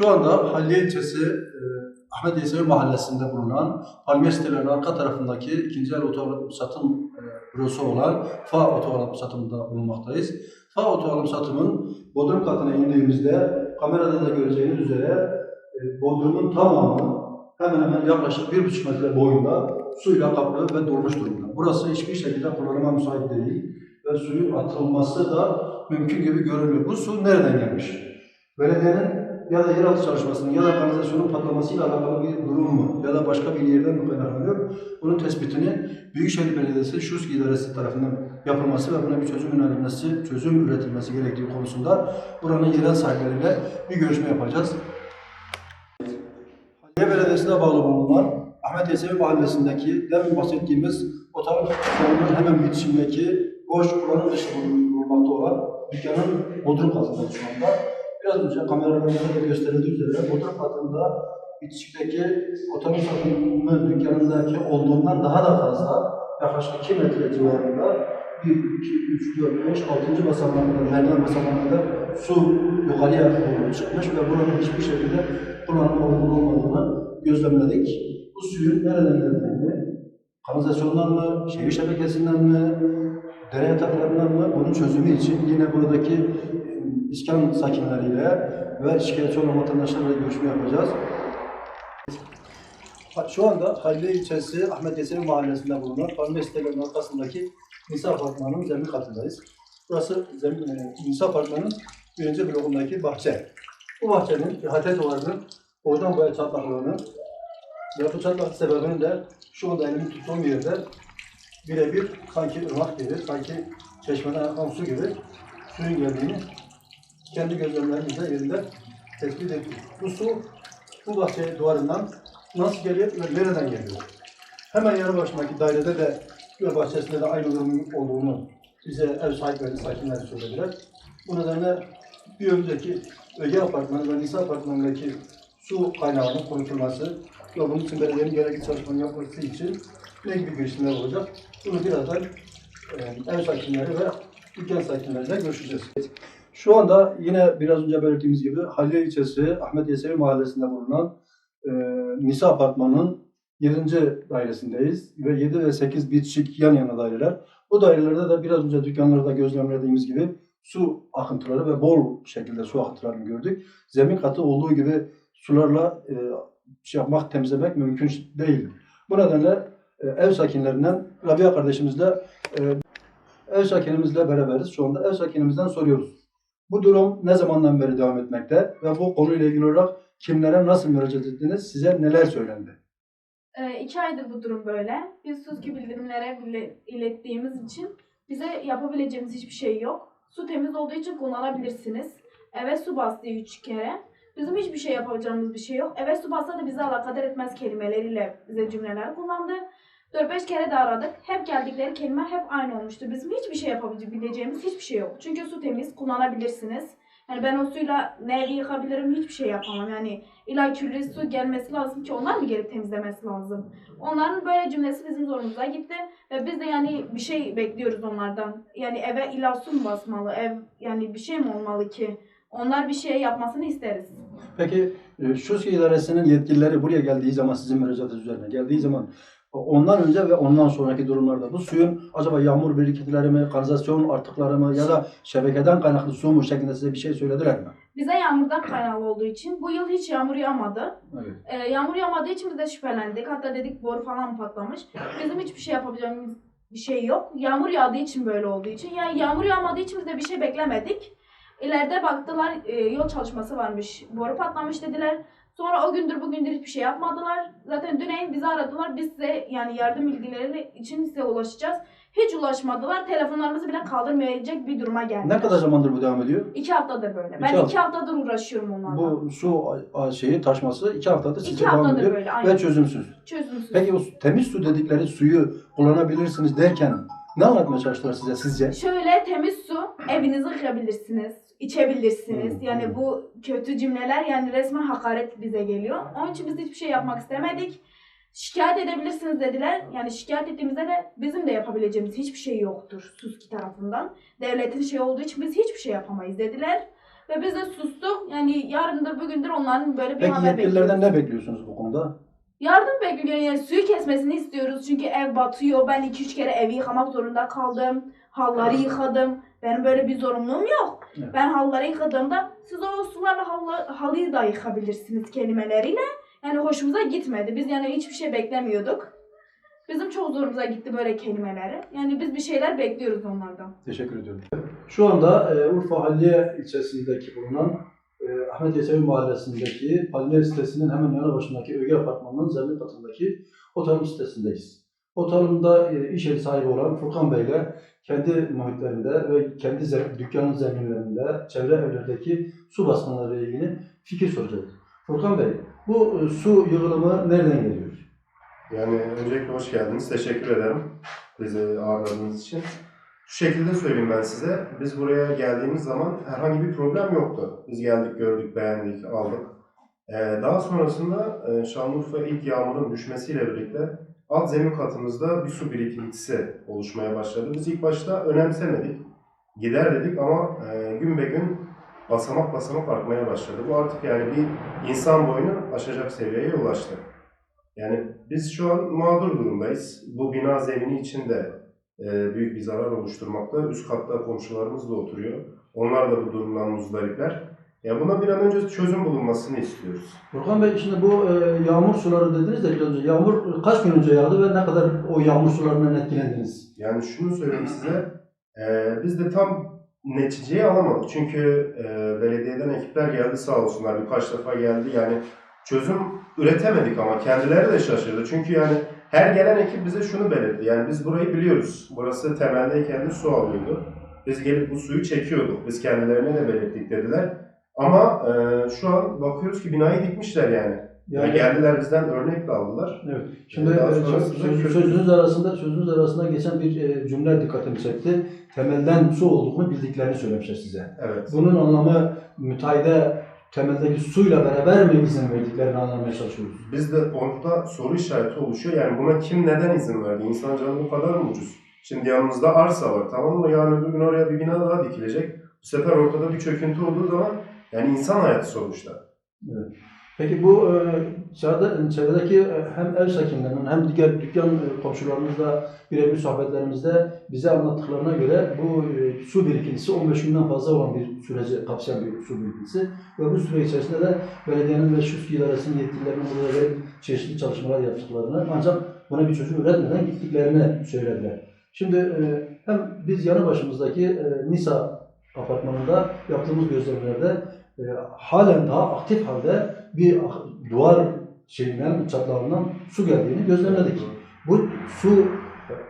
Şu anda Halliye ilçesi e, Ahmet Yesevi mahallesinde bulunan Palmiye sitelerinin arka tarafındaki ikinci el otoalım satım e, bürosu olan FA otoalım satımında bulunmaktayız. FA otoalım satımın bodrum katına indiğimizde kamerada da göreceğiniz üzere e, bodrumun tamamı hemen hemen yaklaşık bir buçuk metre boyunda suyla kaplı ve dolmuş durumda. Burası hiçbir şekilde kullanıma müsait değil ve suyun atılması da mümkün gibi görünmüyor. Bu su nereden gelmiş? Belediyenin ya da yeraltı çalışmasının ya da kanalizasyonun patlamasıyla alakalı bir durum mu ya da başka bir yerden mi kaynaklanıyor? Bunun tespitini Büyükşehir Belediyesi Şuski İdaresi tarafından yapılması ve buna bir çözüm önerilmesi, çözüm üretilmesi gerektiği konusunda buranın yerel sahipleriyle bir görüşme yapacağız. Halliye Belediyesi'ne bağlı bulunan Ahmet Yesevi Mahallesi'ndeki demin bahsettiğimiz otel salonunun hemen bitişindeki boş kullanım dışı bulunmakta olan dükkanın bodrum katındayız şu anda. Biraz önce kameralarımızda da gösterildiği üzere bodrum katında bitişikteki otel salonu dükkanındaki olduğundan daha da fazla yaklaşık 2 metre civarında 1, 2, 3, 4, 5, 6. basamağında, merdiven basamağında su yukarıya doğru çıkmış ve buranın hiçbir şekilde kullanıma uygun olmadığını gözlemledik. Bu suyun nereden geldiğini, kanalizasyondan mı, şehir şebekesinden mi, dere yataklarından mı bunun çözümü için yine buradaki iskan sakinleriyle ve şikayetçi olan vatandaşlarla görüşme yapacağız. Şu anda Haliliye ilçesi Ahmet Yesevi mahallesinde bulunan Palmiye sitelerinin arkasındaki Nisa Apartmanı'nın zemin katındayız. Burası zemin, e, Nisa Apartmanı'nın birinci blokundaki bahçe. Bu bahçenin ihatet duvarının boydan boya çatlaklığını ve bu çatlak sebebini de şu anda elimi tuttuğum yerde birebir sanki ırmak gibi, sanki çeşmeden akan su gibi suyun geldiğini kendi gözlemlerimizle yerinde tespit ettik. Bu su bu bahçe duvarından nasıl geliyor ve nereden geliyor? Hemen yanı başındaki dairede de göl bahçesinde de aynı durum olduğunu bize ev sahipleri, sakinler söylediler. Bu nedenle bir önceki Öge Apartmanı ve Nisa Apartmanı'ndaki su kaynağının kurutulması ve bunun için belediyenin gerekli çalışmanı yapması için ne gibi girişimler olacak? Bunu birazdan ev sakinleri ve dükkan sakinleriyle görüşeceğiz. Şu anda yine biraz önce belirttiğimiz gibi Halil ilçesi Ahmet Yesevi mahallesinde bulunan e, Nisa Apartmanı'nın 7. dairesindeyiz ve 7 ve 8 bitişik yan yana daireler. Bu dairelerde de biraz önce dükkanlarda gözlemlediğimiz gibi su akıntıları ve bol şekilde su akıntılarını gördük. Zemin katı olduğu gibi sularla e, şey yapmak, temizlemek mümkün değil. Bu nedenle e, ev sakinlerinden Rabia kardeşimizle e, ev sakinimizle beraberiz. Şu anda ev sakinimizden soruyoruz. Bu durum ne zamandan beri devam etmekte ve bu konuyla ilgili olarak kimlere nasıl müracaat ettiniz? Size neler söylendi? Ee, iki aydır bu durum böyle. Biz SUSKİ bildirimlere ilettiğimiz için bize yapabileceğimiz hiçbir şey yok. Su temiz olduğu için kullanabilirsiniz. Eve su bastı üç kere. Bizim hiçbir şey yapabileceğimiz bir şey yok. Eve su bassa da bizi alakadar etmez kelimeleriyle bize cümleler kullandı. 4-5 kere de aradık. Hep geldikleri kelime hep aynı olmuştu. Bizim hiçbir şey yapabileceğimiz hiçbir şey yok. Çünkü su temiz, kullanabilirsiniz. Yani ben o suyla ne evi yıkabilirim hiçbir şey yapamam. Yani illa kirli su gelmesi lazım ki onlar mı gelip temizlemesi lazım? Onların böyle cümlesi bizim zorumuza gitti ve biz de yani bir şey bekliyoruz onlardan. Yani eve illa su mu basmalı? Ev yani bir şey mi olmalı ki? Onlar bir şey yapmasını isteriz. Peki e, şu idaresinin yetkilileri buraya geldiği zaman sizin müracaatınız üzerine geldiği zaman ondan önce ve ondan sonraki durumlarda bu suyun acaba yağmur birikintileri mi, kanalizasyon artıkları mı ya da şebekeden kaynaklı su mu şeklinde size bir şey söylediler mi? Bize yağmurdan kaynaklı olduğu için bu yıl hiç yağmur yağmadı. Evet. Ee, yağmur yağmadığı için biz de şüphelendik. Hatta dedik boru falan mı patlamış. Bizim hiçbir şey yapabileceğimiz bir şey yok. Yağmur yağdığı için böyle olduğu için. Yani yağmur yağmadığı için biz de bir şey beklemedik. İleride baktılar e, yol çalışması varmış. Boru patlamış dediler. Sonra o gündür bugündür hiçbir şey yapmadılar. Zaten dün bizi aradılar. Biz size yani yardım ilgileri için size ulaşacağız. Hiç ulaşmadılar. Telefonlarımızı bile kaldırmayacak bir duruma geldi. Ne kadar zamandır bu devam ediyor? İki haftadır böyle. İki Ben hafta. iki haftadır uğraşıyorum onlarla. Bu su şeyi taşması iki haftadır iki size devam haftadır ediyor böyle. Aynen. ve çözümsüz. Çözümsüz. Peki o temiz su dedikleri suyu kullanabilirsiniz derken ne anlatmaya çalıştılar size sizce? Şöyle temiz su evinizi yıkayabilirsiniz, içebilirsiniz. Hmm. Yani bu kötü cümleler yani resmen hakaret bize geliyor. Onun için biz hiçbir şey yapmak istemedik. Şikayet edebilirsiniz dediler. Yani şikayet ettiğimizde de bizim de yapabileceğimiz hiçbir şey yoktur SUSKİ tarafından. Devletin şey olduğu için biz hiçbir şey yapamayız dediler. Ve biz de sustuk. Yani yarındır bugündür onların böyle bir Peki haber yetkililerden bekliyoruz. ne bekliyorsunuz bu konuda? Yardım bekliyoruz. Yani suyu kesmesini istiyoruz. Çünkü ev batıyor. Ben 2-3 kere evi yıkamak zorunda kaldım. Halları yıkadım. Benim böyle bir zorunluluğum yok. Evet. Ben halları yıkadığımda siz o sularla halı, halıyı da yıkabilirsiniz kelimeleriyle. Yani hoşumuza gitmedi. Biz yani hiçbir şey beklemiyorduk. Bizim çok zorumuza gitti böyle kelimeleri. Yani biz bir şeyler bekliyoruz onlardan. Teşekkür ediyorum. Şu anda e, Urfa Halliye ilçesindeki bulunan e, Ahmet Yesevi Mahallesi'ndeki Halliye sitesinin hemen yanı başındaki Öge Apartmanı'nın zemin katındaki otelin sitesindeyiz. Otelimde e, iş yeri sahibi olan Furkan Bey ile kendi muhitlerinde ve kendi dükkanın zeminlerinde, çevre evlerdeki su baskınları ile ilgili fikir soracağız. Furkan Bey, bu e, su yığılımı nereden geliyor? Yani öncelikle hoş geldiniz. Teşekkür ederim bizi ağırladığınız için. Şu şekilde söyleyeyim ben size. Biz buraya geldiğimiz zaman herhangi bir problem yoktu. Biz geldik, gördük, beğendik, aldık. Ee, daha sonrasında e, Şanlıurfa ilk yağmurun düşmesiyle birlikte alt zemin katımızda bir su birikintisi oluşmaya başladı. Biz ilk başta önemsemedik. Gider dedik ama e, gün be gün basamak basamak artmaya başladı. Bu artık yani bir insan boyunu aşacak seviyeye ulaştı. Yani biz şu an mağdur durumdayız. Bu bina zemini için de e, büyük bir zarar oluşturmakta. Üst katta komşularımız da oturuyor. Onlar da bu durumdan muzdaripler. Ya buna bir an önce çözüm bulunmasını istiyoruz. Furkan Bey şimdi bu e, yağmur suları dediniz de önce. Yağmur kaç gün önce yağdı ve ne kadar o yağmur sularından etkilendiniz? Yani şunu söyleyeyim size, e, biz de tam neticeyi alamadık. Çünkü e, belediyeden ekipler geldi sağ olsunlar, birkaç defa geldi. Yani çözüm üretemedik ama kendileri de şaşırdı. Çünkü yani her gelen ekip bize şunu belirtti. Yani biz burayı biliyoruz. Burası temeldeyken de su alıyordu. Biz gelip bu suyu çekiyorduk. Biz kendilerine de belirttik dediler. Ama e, şu an bakıyoruz ki binayı dikmişler yani. Yani geldiler bizden örnek de aldılar. Evet. Şimdi Daha e, söz- sözünüz arasında sözünüz arasında geçen bir e, cümle dikkatimi çekti. Temelden su olduğunu bildiklerini söylemişler size. Evet. Bunun anlamı müteahhide temeldeki suyla beraber mi izin verdiklerini anlamaya çalışıyoruz. Biz de orada soru işareti oluşuyor. Yani buna kim neden izin verdi? İnsan canı bu kadar mı ucuz? Şimdi yanımızda arsa var tamam mı? Yarın öbür gün oraya bir bina daha dikilecek. Bu sefer ortada bir çöküntü olduğu zaman yani insan hayatı sonuçta. Peki bu e, çevrede, çevredeki e, hem ev sakinlerinin hem diğer dükkan e, komşularımızla birebir sohbetlerimizde bize anlattıklarına göre bu e, su birikintisi 15 günden fazla olan bir süreci kapsayan bir su birikintisi ve bu süre içerisinde de belediyenin ve şuski idaresinin yetkililerinin burada gelip çeşitli çalışmalar yaptıklarını ancak buna bir çözüm üretmeden gittiklerini söylediler. Şimdi e, hem biz yanı başımızdaki Nisa apartmanında yaptığımız gözlemlerde e, halen daha aktif halde bir ak- duvar şeyinden, çatlağından su geldiğini gözlemledik. Bu su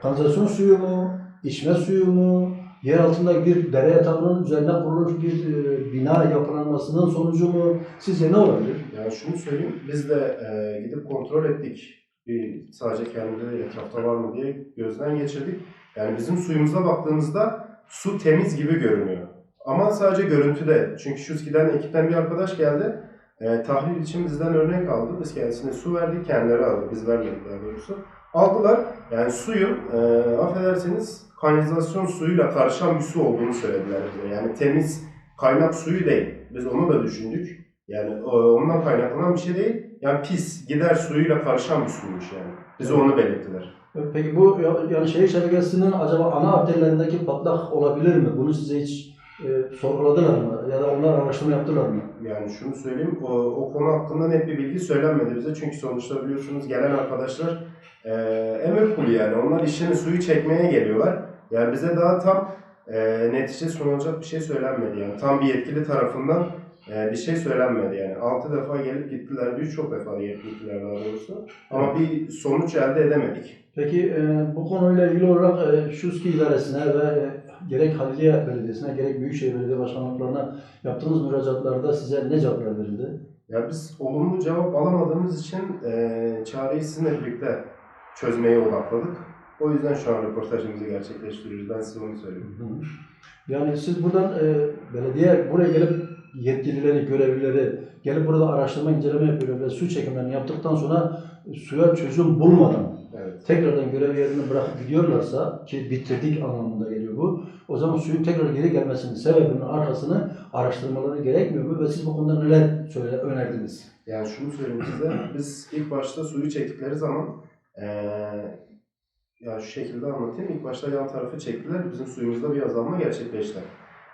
kanalizasyon suyu mu, içme suyu mu, yer altında bir dere yatağının üzerine kurulmuş bir e, bina yapılanmasının sonucu mu? Sizce ne olabilir? Yani şunu söyleyeyim, biz de e, gidip kontrol ettik. Bir sadece kendi etrafta var mı diye gözden geçirdik. Yani bizim suyumuza baktığımızda su temiz gibi görünüyor. Ama sadece görüntüde. Çünkü Şuski'den ekipten bir arkadaş geldi. E, tahlil için bizden örnek aldı. Biz kendisine su verdik, kendileri aldı. Biz vermedik daha doğrusu. Aldılar. Yani suyun, e, affedersiniz, kanalizasyon suyuyla karışan bir su olduğunu söylediler bize. Yani temiz kaynak suyu değil. Biz onu da düşündük. Yani e, ondan kaynaklanan bir şey değil. Yani pis, gider suyuyla karışan bir suymuş yani. Bize onu belirttiler. Peki bu ya- yani şehir şebekesinin acaba ana arterlerindeki patlak olabilir mi? Bunu size hiç e, sorguladılar mı? Ya da onlar araştırma yaptılar mı? Yani şunu söyleyeyim, o, o konu hakkında net bir bilgi söylenmedi bize. Çünkü sonuçta biliyorsunuz gelen arkadaşlar e, emir kulu yani. Onlar işini suyu çekmeye geliyorlar. Yani bize daha tam e, netice sunulacak bir şey söylenmedi. Yani tam bir yetkili tarafından e, bir şey söylenmedi yani. Altı defa gelip gittiler, birçok defa gelip gittiler daha doğrusu. Ama bir sonuç elde edemedik. Peki e, bu konuyla ilgili olarak e, Şuski idaresine ve e, gerek Haliliye Belediyesi'ne gerek Büyükşehir Belediye Başkanlıklarına yaptığınız müracaatlarda size ne cevaplar verildi? Ya biz olumlu cevap alamadığımız için e, çareyi sizinle birlikte çözmeye odakladık. O yüzden şu an röportajımızı gerçekleştiriyoruz. Ben size onu söyleyeyim. Hı. Yani siz buradan e, belediye buraya gelip yetkilileri, görevlileri gelip burada araştırma, inceleme yapıyor ve su çekimlerini yaptıktan sonra suya çözüm bulmadan. Tekrardan görev yerini bırakıp gidiyorlarsa ki bitirdik anlamında geliyor bu. O zaman suyun tekrar geri gelmesinin sebebinin arkasını araştırmaları gerekmiyor mu? Ve siz bu konuda neler söyle, önerdiniz? Yani şunu söyleyeyim size, biz ilk başta suyu çektikleri zaman eee ya şu şekilde anlatayım. İlk başta yan tarafı çektiler, bizim suyumuzda bir azalma gerçekleşti.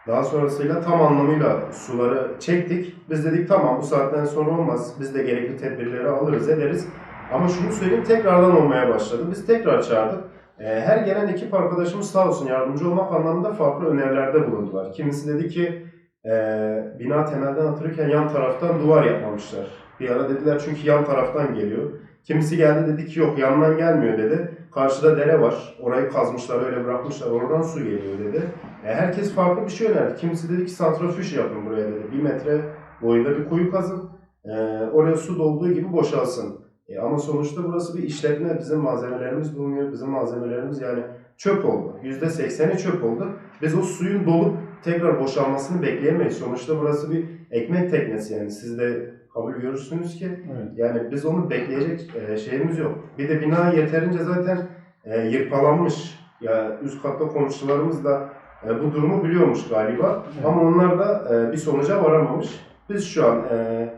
Daha sonrasıyla tam anlamıyla suları çektik. Biz dedik tamam bu saatten sonra olmaz. Biz de gerekli tedbirleri alırız, ederiz. Ama şunu söyleyeyim tekrardan olmaya başladı. Biz tekrar çağırdık. Eee, her gelen ekip arkadaşımız sağ olsun yardımcı olmak anlamında farklı önerilerde bulundular. Kimisi dedi ki eee, bina temelden atılırken yan taraftan duvar yapmamışlar. Bir ara dediler çünkü yan taraftan geliyor. Kimisi geldi dedi ki yok yandan gelmiyor dedi. Karşıda dere var. Orayı kazmışlar öyle bırakmışlar. Oradan su geliyor dedi. E, herkes farklı bir şey önerdi. Kimisi dedi ki santrifüj yapın buraya dedi. Bir metre boyunda bir kuyu kazın. E, oraya su dolduğu gibi boşalsın. E, ama sonuçta burası bir işletme. Bizim malzemelerimiz bulunuyor. Bizim malzemelerimiz yani çöp oldu. %80'i çöp oldu. Biz o suyun dolup tekrar boşalmasını bekleyemeyiz. Sonuçta burası bir ekmek teknesi yani. Siz de kabul görürsünüz ki Evet. yani biz onu bekleyecek e, şeyimiz yok. Bir de bina yeterince zaten e, yırpalanmış. Ya üst katta komşularımız da e, bu durumu biliyormuş galiba. Evet. Ama onlar da e, bir sonuca varamamış. Biz şu an e,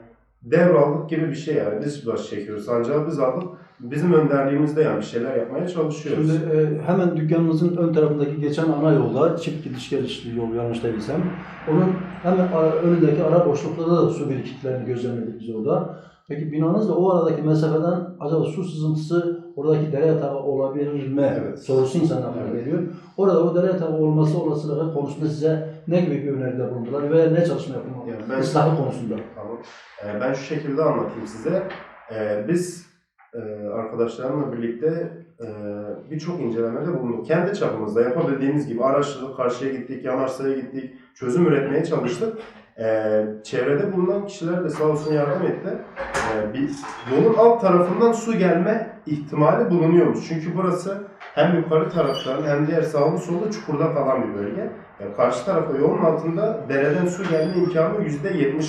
devraldık gibi bir şey yani. Biz baş çekiyoruz. Sancağı biz aldık. Bizim önderliğimizde yani bir şeyler yapmaya çalışıyoruz. Şimdi e, hemen dükkanımızın ön tarafındaki geçen ana yolda çift gidiş gelişli yol yanlış değilsem. Onun hemen ara- önündeki ara boşluklarda da su birikiklerini gözlemledik biz orada. Peki binanızla o aradaki mesafeden acaba su sızıntısı oradaki dere yatağı olabilir mi? Evet. Sorusu insanın aklına Evet. geliyor. Orada o dere yatağı olması olasılığı konusunda size ne gibi bir öneride bulundular veya ne çalışma yapılmalı? Ya ben- Islahı konusunda. Tamam. Ee, ben şu şekilde anlatayım size. Ee, biz e, arkadaşlarımla birlikte e, birçok incelemede bulunduk. Kendi çapımızda yapabildiğimiz gibi araştırdık, karşıya gittik, yanarsaya gittik, çözüm üretmeye çalıştık. Ee, çevrede bulunan kişiler de sağ olsun yardım etti. Ee, biz, yolun alt tarafından su gelme ihtimali bulunuyormuş. Çünkü burası hem yukarı taraftan hem diğer sağlı sollu çukurda kalan bir bölge. Yani karşı tarafa yolun altında dereden su gelme imkanı %70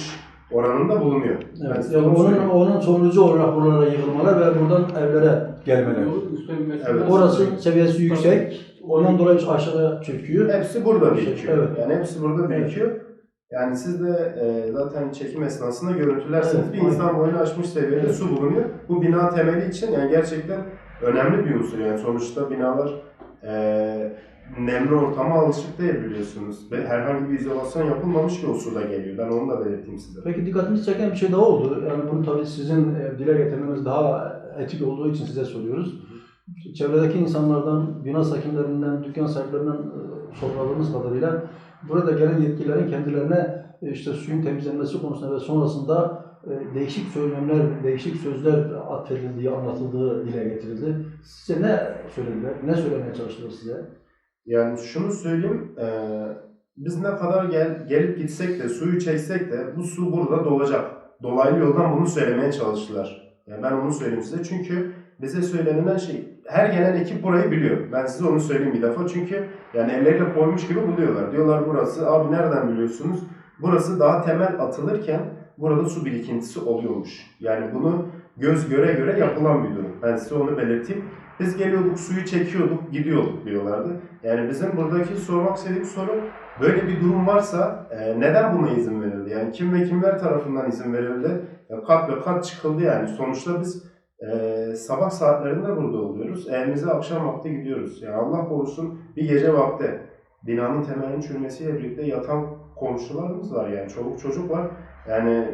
oranında bulunuyor. Evet. Yani onu onun, söyleyeyim. onun sonucu olarak buralara yığılmalar ve buradan evlere gelmeler. Evet. Orası seviyesi yüksek. Ondan dolayı aşağıya çöküyor. Hepsi burada birikiyor. Evet. Yani hepsi burada birikiyor. Yani siz de e, zaten çekim esnasında görüntülerseniz Evet, bir insan boyunu aşmış seviyede su bulunuyor. Bu bina temeli için yani gerçekten önemli bir unsur. Yani sonuçta binalar e, nemli ortama alışık değil biliyorsunuz. Ve herhangi bir izolasyon yapılmamış ki o suda geliyor. Ben onu da belirteyim size. Peki dikkatimizi çeken bir şey daha oldu. Yani bunu tabii sizin e, dile getirmeniz daha etik olduğu için size soruyoruz. Çevredeki insanlardan, bina sakinlerinden, dükkan sahiplerinden e, sorguladığımız kadarıyla burada gelen yetkililerin kendilerine e, işte suyun temizlenmesi konusunda ve sonrasında e, değişik söylemler, değişik sözler atfedildiği, anlatıldığı dile getirildi. Size ne söylediler? Ne söylemeye çalıştılar size? Yani şunu söyleyeyim, e, biz ne kadar gel, gelip gitsek de, suyu çeksek de bu su burada dolacak. Dolaylı yoldan bunu söylemeye çalıştılar. Yani ben onu söyleyeyim size çünkü bize söylenilen şey, her gelen ekip burayı biliyor. Ben size onu söyleyeyim bir defa çünkü yani elleriyle koymuş gibi buluyorlar. Diyorlar burası, abi nereden biliyorsunuz? Burası daha temel atılırken burada su birikintisi oluyormuş. Yani bunu göz göre göre yapılan bir durum. Ben size onu belirteyim. Biz geliyorduk, suyu çekiyorduk, gidiyorduk diyorlardı. Yani bizim buradaki sormak istediğim soru böyle bir durum varsa e, neden buna izin verildi? Yani kim ve kimler tarafından izin verildi? Ya kat ve kat çıkıldı yani. Sonuçta biz e, sabah saatlerinde burada oluyoruz. Evimize akşam vakti gidiyoruz. Yani Allah korusun bir gece vakti binanın temelinin çürümesiyle birlikte yatan komşularımız var yani. Çoluk çocuk var. Yani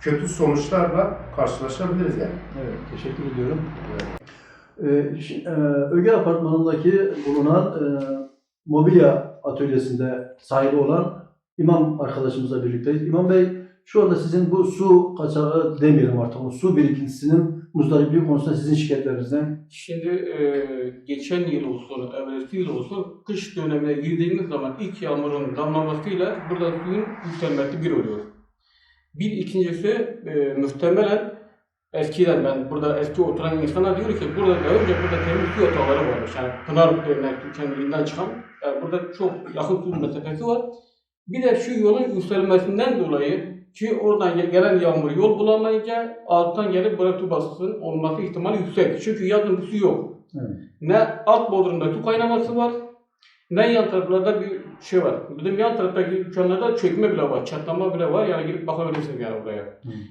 kötü sonuçlarla karşılaşabiliriz yani. Evet, teşekkür ediyorum. Ee, ş- e, Öge Apartmanı'ndaki bulunan e, mobilya atölyesinde sahibi olan İmam arkadaşımızla birlikteyiz. İmam Bey, şu anda sizin bu su kaçağı demeyelim artık, o su birikintisinin muzdaripliği konusunda sizin şikayetlerinizden. Şimdi e, geçen yıl olsun, evvelsi yıl olsun, kış dönemine girdiğimiz zaman ilk yağmurun damlamasıyla burada suyun yükselmesi bir oluyor. Bir ikincisi e, muhtemelen eskiden ben burada eski oturan insanlar diyor ki burada daha önce burada temiz su yatağları varmış. Yani Pınar denilen kendiliğinden çıkan. Yani burada çok yakın su mesafesi var. Bir de şu yolun yükselmesinden dolayı ki oradan ge- gelen yağmur yol bulamayınca alttan gelip buraya su baskısının olması ihtimali yüksek. Çünkü yazın bir su yok. Evet. Ne alt bodrumda su kaynaması var, ne yan taraflarda bir şey var. Bizim yan taraftaki dükkanlarda çökme bile var, çatlama bile var. Yani girip bakabilirsiniz yani buraya.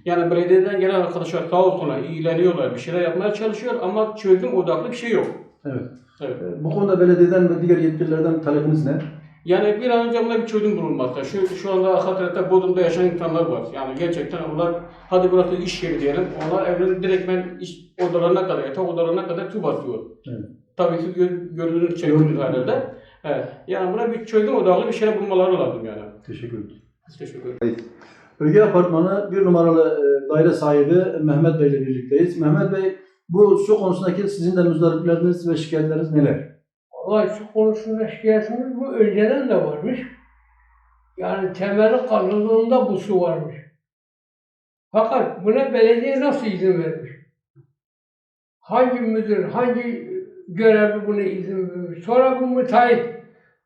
Yani belediyeden gelen arkadaşlar sağ olsunlar, ilgileniyorlar, bir şeyler yapmaya çalışıyor ama çözüm odaklı bir şey yok. Evet. Evet. E, Bu konuda belediyeden ve diğer yetkililerden talebiniz ne? Yani bir an önce buna bir çözüm bulunmakta. Şu, şu anda Hatay'da Bodrum'da yaşayan insanlar var. Yani gerçekten onlar, hadi burası iş yeri diyelim, onlar evlerin direktmen iş odalarına kadar, yatak odalarına kadar su basıyor. Evet. Tabii ki gör, gördüğünüz, çektiğiniz herhalde. Evet. Yani buna bir çözüm odaklı bir şey bulmaları lazım yani. Teşekkür ederim. Teşekkür ederim. Öge Apartmanı bir numaralı e, daire sahibi Mehmet Bey ile birlikteyiz. Mehmet Bey bu su konusundaki sizin de müzdaripleriniz ve şikayetleriniz neler? Vallahi su konusunda şikayetimiz bu önceden de varmış. Yani temeli kazıldığında bu su varmış. Fakat buna belediye nasıl izin vermiş? Hangi müdür, hangi görevli buna izin vermiş? Sonra bu müteahhit,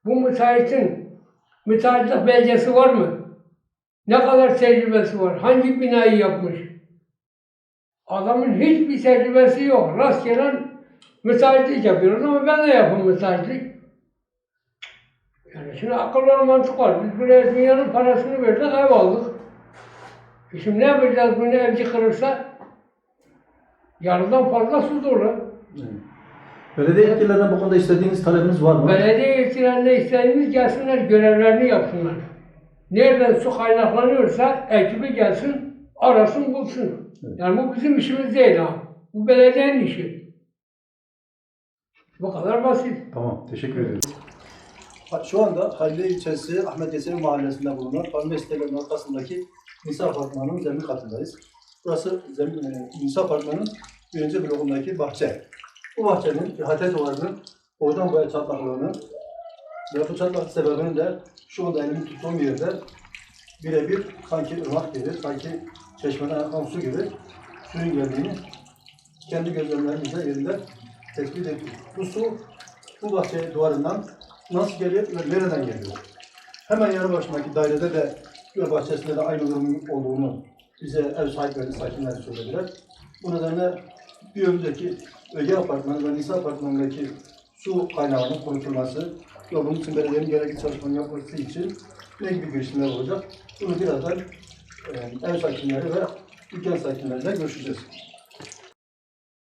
bu müteahhitin müteahhitlik belgesi var mı? Ne kadar tecrübesi var? Hangi binayı yapmış? Adamın hiçbir tecrübesi yok. Rastgele müteahhitlik yapıyoruz ama ben de yapım müteahhitlik. Yani şimdi akıl var mantık var. Biz buraya dünyanın parasını verdik ev aldık. E Şimdi ne yapacağız bunu evci kırırsa? Yarıdan fazla su dolu. Belediye yetkililerinden bu konuda istediğiniz talebiniz var mı? Belediye yetkililerine istediğimiz gelsinler görevlerini yapsınlar. Nereden su kaynaklanıyorsa ekibi gelsin, arasın bulsun. Evet. Yani bu bizim işimiz değil ha. Bu belediyenin işi. Bu kadar basit. Tamam, teşekkür ederim. Ha- Şu anda Halil ilçesi Ahmet Yesevi mahallesinde bulunan Palme sitelerinin arkasındaki Nisa Apartmanı'nın zemin katındayız. Burası zemin, e, Nisa Apartmanı'nın birinci blokundaki bahçe. Bu bahçenin ihatet duvarının boydan boya çatlaklığını ve bu çatlak sebebini de şu anda elimi tuttuğum yerde birebir sanki ırmak gibi, sanki çeşmeden akan su gibi suyun geldiğini kendi gözlemlerimizle yerinde tespit ettik. Bu su bu bahçe duvarından nasıl geliyor ve nereden geliyor? Hemen yanı başındaki dairede de ve bahçesinde de aynı durum olduğunu bize ev sahipleri, sakinler söylediler. Bu nedenle bir önceki Öge Apartmanı ve Nisa Apartmanı'ndaki su kaynağının kurutulması ve bunun için belediyenin gerekli çalışmanın yapması için ne gibi girişimler olacak? Bunu birazdan e, ev sakinleri ve dükkan sakinleriyle görüşeceğiz.